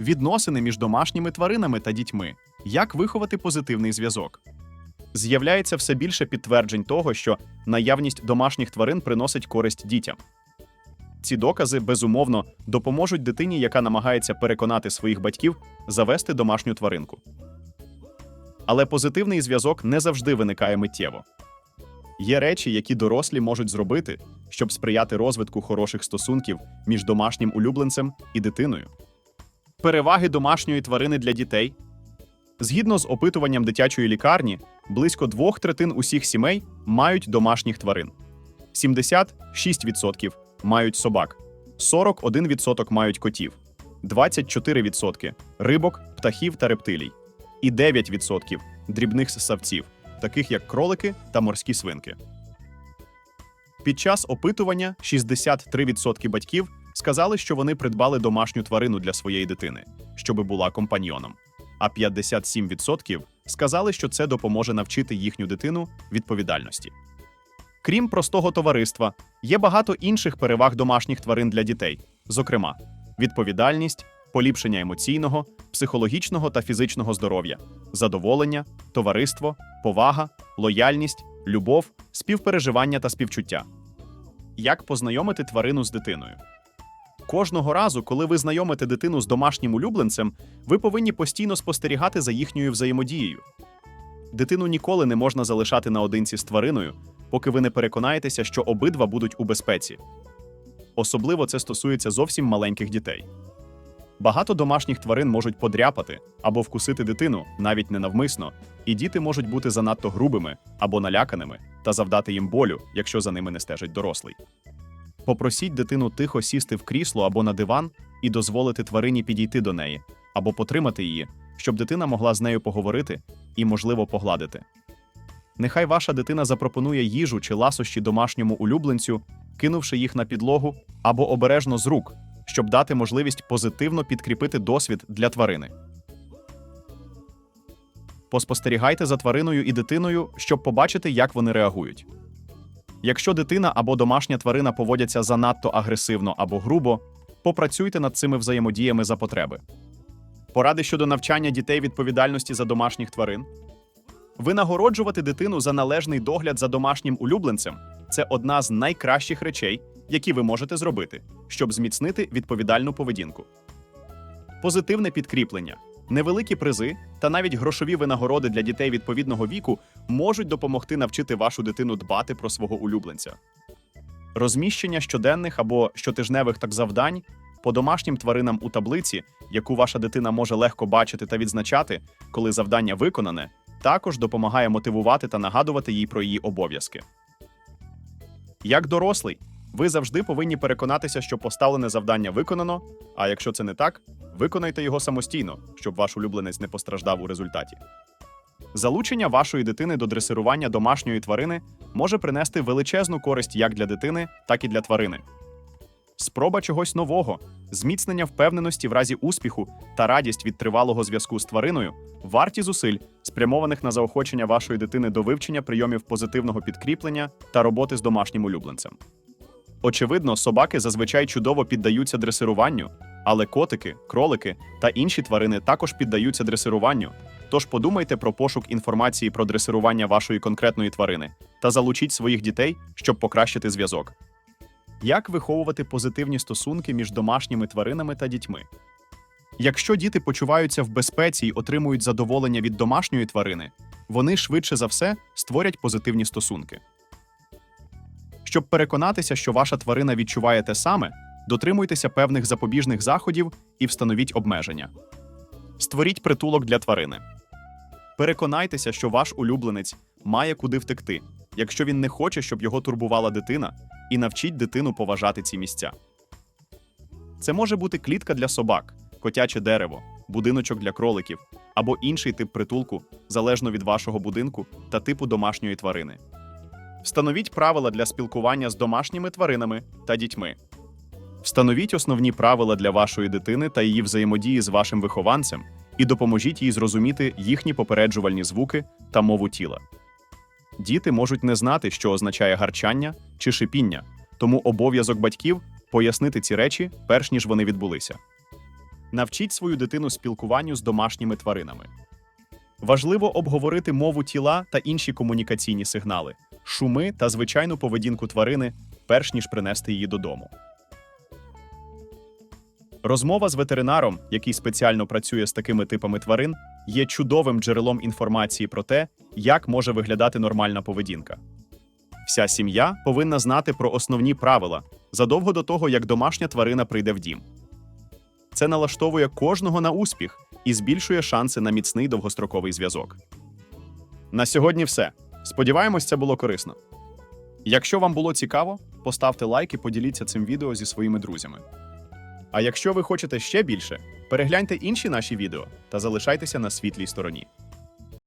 відносини між домашніми тваринами та дітьми, як виховати позитивний зв'язок. З'являється все більше підтверджень того, що наявність домашніх тварин приносить користь дітям. Ці докази, безумовно, допоможуть дитині, яка намагається переконати своїх батьків завести домашню тваринку. Але позитивний зв'язок не завжди виникає миттєво. Є речі, які дорослі можуть зробити, щоб сприяти розвитку хороших стосунків між домашнім улюбленцем і дитиною. Переваги домашньої тварини для дітей. Згідно з опитуванням дитячої лікарні, близько двох третин усіх сімей мають домашніх тварин. 76% мають собак, 41% мають котів, 24% рибок, птахів та рептилій, і 9% дрібних ссавців, таких як кролики та морські свинки. Під час опитування 63% батьків сказали, що вони придбали домашню тварину для своєї дитини, щоби була компаньйоном. А 57% сказали, що це допоможе навчити їхню дитину відповідальності. Крім простого товариства, є багато інших переваг домашніх тварин для дітей, зокрема, відповідальність, поліпшення емоційного, психологічного та фізичного здоров'я, задоволення, товариство, повага, лояльність, любов, співпереживання та співчуття. Як познайомити тварину з дитиною? Кожного разу, коли ви знайомите дитину з домашнім улюбленцем, ви повинні постійно спостерігати за їхньою взаємодією. Дитину ніколи не можна залишати наодинці з твариною, поки ви не переконаєтеся, що обидва будуть у безпеці. Особливо це стосується зовсім маленьких дітей. Багато домашніх тварин можуть подряпати або вкусити дитину навіть ненавмисно, і діти можуть бути занадто грубими або наляканими та завдати їм болю, якщо за ними не стежить дорослий. Попросіть дитину тихо сісти в крісло або на диван і дозволити тварині підійти до неї, або потримати її, щоб дитина могла з нею поговорити і, можливо, погладити. Нехай ваша дитина запропонує їжу чи ласощі домашньому улюбленцю, кинувши їх на підлогу або обережно з рук, щоб дати можливість позитивно підкріпити досвід для тварини. Поспостерігайте за твариною і дитиною, щоб побачити, як вони реагують. Якщо дитина або домашня тварина поводяться занадто агресивно або грубо, попрацюйте над цими взаємодіями за потреби. Поради щодо навчання дітей відповідальності за домашніх тварин. Винагороджувати дитину за належний догляд за домашнім улюбленцем це одна з найкращих речей, які ви можете зробити, щоб зміцнити відповідальну поведінку. Позитивне підкріплення, невеликі призи та навіть грошові винагороди для дітей відповідного віку можуть допомогти навчити вашу дитину дбати про свого улюбленця. Розміщення щоденних або щотижневих так завдань по домашнім тваринам у таблиці, яку ваша дитина може легко бачити та відзначати, коли завдання виконане, також допомагає мотивувати та нагадувати їй про її обов'язки. Як дорослий, ви завжди повинні переконатися, що поставлене завдання виконано, а якщо це не так, виконайте його самостійно, щоб ваш улюбленець не постраждав у результаті. Залучення вашої дитини до дресирування домашньої тварини може принести величезну користь як для дитини, так і для тварини. Спроба чогось нового, зміцнення впевненості в разі успіху та радість від тривалого зв'язку з твариною варті зусиль, спрямованих на заохочення вашої дитини до вивчення прийомів позитивного підкріплення та роботи з домашнім улюбленцем. Очевидно, собаки зазвичай чудово піддаються дресируванню, але котики, кролики та інші тварини також піддаються дресируванню. Тож подумайте про пошук інформації про дресирування вашої конкретної тварини та залучіть своїх дітей, щоб покращити зв'язок. Як виховувати позитивні стосунки між домашніми тваринами та дітьми? Якщо діти почуваються в безпеці й отримують задоволення від домашньої тварини, вони швидше за все створять позитивні стосунки. Щоб переконатися, що ваша тварина відчуває те саме, дотримуйтеся певних запобіжних заходів і встановіть обмеження. Створіть притулок для тварини. Переконайтеся, що ваш улюбленець має куди втекти, якщо він не хоче, щоб його турбувала дитина, і навчіть дитину поважати ці місця. Це може бути клітка для собак, котяче дерево, будиночок для кроликів або інший тип притулку, залежно від вашого будинку та типу домашньої тварини. Встановіть правила для спілкування з домашніми тваринами та дітьми. Встановіть основні правила для вашої дитини та її взаємодії з вашим вихованцем і допоможіть їй зрозуміти їхні попереджувальні звуки та мову тіла. Діти можуть не знати, що означає гарчання чи шипіння, тому обов'язок батьків пояснити ці речі, перш ніж вони відбулися. Навчіть свою дитину спілкуванню з домашніми тваринами. Важливо обговорити мову тіла та інші комунікаційні сигнали, шуми та звичайну поведінку тварини, перш ніж принести її додому. Розмова з ветеринаром, який спеціально працює з такими типами тварин, є чудовим джерелом інформації про те, як може виглядати нормальна поведінка. Вся сім'я повинна знати про основні правила задовго до того, як домашня тварина прийде в дім. Це налаштовує кожного на успіх і збільшує шанси на міцний довгостроковий зв'язок. На сьогодні все. Сподіваємось, це було корисно. Якщо вам було цікаво, поставте лайк і поділіться цим відео зі своїми друзями. А якщо ви хочете ще більше, перегляньте інші наші відео та залишайтеся на світлій стороні.